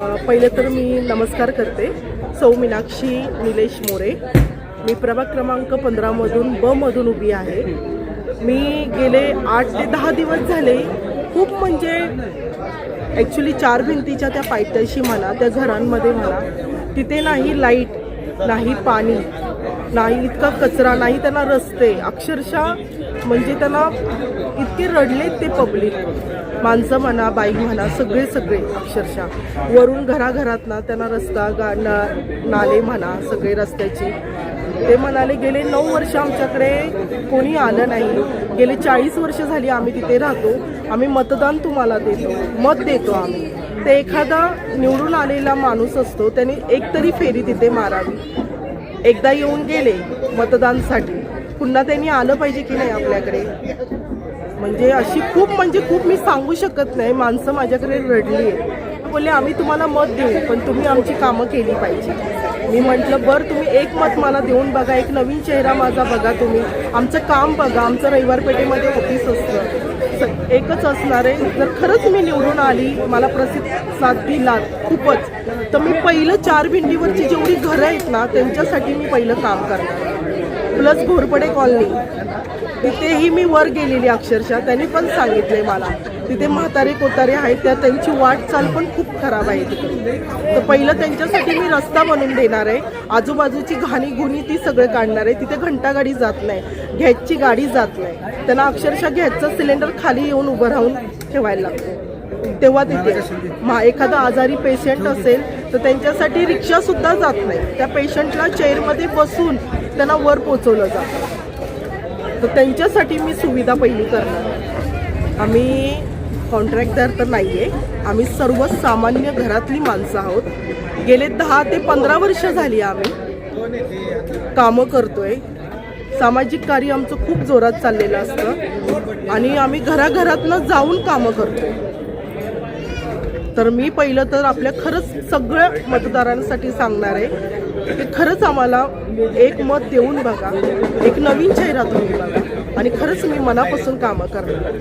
पहिले तर मी नमस्कार करते. सौ मीनाक्षी निलेश मोरे. मी प्रभाग क्रमांक पंधरामधून ब मधून उभी आहे. मी गेले आठ ते दहा दिवस झाले. खूप म्हणजे ॲक्च्युली चार भिंतीच्या त्या पायथ्याशी म्हणा त्या घरांमध्ये म्हणा तिथे नाही लाइट नाही पाणी. नाही इतका कचरा नाही त्यांना रस्ते. अक्षरशः म्हणजे त्यांना इतके रडलेत ते पब्लिक माणसं म्हणा बाई म्हणा सगळे सगळे अक्षरशः. वरून घराघरात ना त्यांना रस्ता गा ना नाले म्हणा सगळे रस्त्याचे. ते म्हणाले गेले नऊ वर्ष आमच्याकडे कोणी आलं नाही. गेले चाळीस वर्ष झाली आम्ही तिथे राहतो. आम्ही मतदान तुम्हाला देतो. मत देतो आम्ही. ते एखादा निवडून आलेला माणूस असतो त्याने एक तरी फेरी तिथे मारावी. एकदा येऊन गेले मतदानसाठी. पुन्हा त्यांनी आलं पाहिजे की नाही आपल्याकडे? म्हणजे अशी खूप म्हणजे खूप मी सांगू शकत नाही. माणसं माझ्याकडे रडली आहे बोलले आम्ही तुम्हाला मत देऊ पण तुम्ही आमची कामं केली पाहिजे. मी म्हटलं बरं तुम्ही एक मत मला देऊन बघा. एक नवीन चेहरा माझा बघा तुम्ही. आमचं काम बघा. आमचं रविवार पेठेमध्ये ऑफिस असतं. एकच असणार आहे. जर खरंच मी निवडून आली मला प्रतिसाद दिलात खूपच तर मी पहिलं चार भिंडीवरची जेवढी घरं आहेत ना त्यांच्यासाठी मी पहिलं काम करणार. Plus Ghorpade colony. तिथेही मी वर गेलेली अक्षरशः. त्यांनी पण सांगितले मला. तिथे म्हातारे कोतारे आहेत त्या त्यांची वाटचाल पण खूप खराब आहे तिकडे तर पहिलं त्यांच्यासाठी मी रस्ता बनवून देणार आहे. आजूबाजूची घाणी गुणी ती सगळं काढणार आहे. तिथे घंटागाडी जात नाही. गॅसची गाडी जात नाही. त्यांना अक्षरशः गॅसचं सिलेंडर खाली येऊन उभं राहून ठेवायला लागतो. तेव्हा तिथे मा एखादा आजारी पेशंट असेल तर त्यांच्यासाठी रिक्षासुद्धा जात नाही. त्या पेशंटला चेअरमध्ये बसून त्यांना वर पोचवलं जातं. तर त्यांच्यासाठी मी सुविधा पहिली करणार. आम्ही कॉन्ट्रॅक्टदार तर नाही आहे आम्ही सर्व सामान्य घरातली माणसं आहोत. गेले दहा ते पंधरा वर्ष झाली आम्ही कामं करतोय. सामाजिक कार्य आमचं खूप जोरात चाललेलं असतं. आणि आम्ही घराघरातनं जाऊन कामं करतो तर मी पहिलं तर आपल्या खरंच सगळ्या मतदारांसाठी सांगणार आहे. की खरंच आम्हाला एक मत देऊन बघा. एक नवीन चेहरा तुम्ही बघा. आणि खरंच मी मनापासून कामं करणार.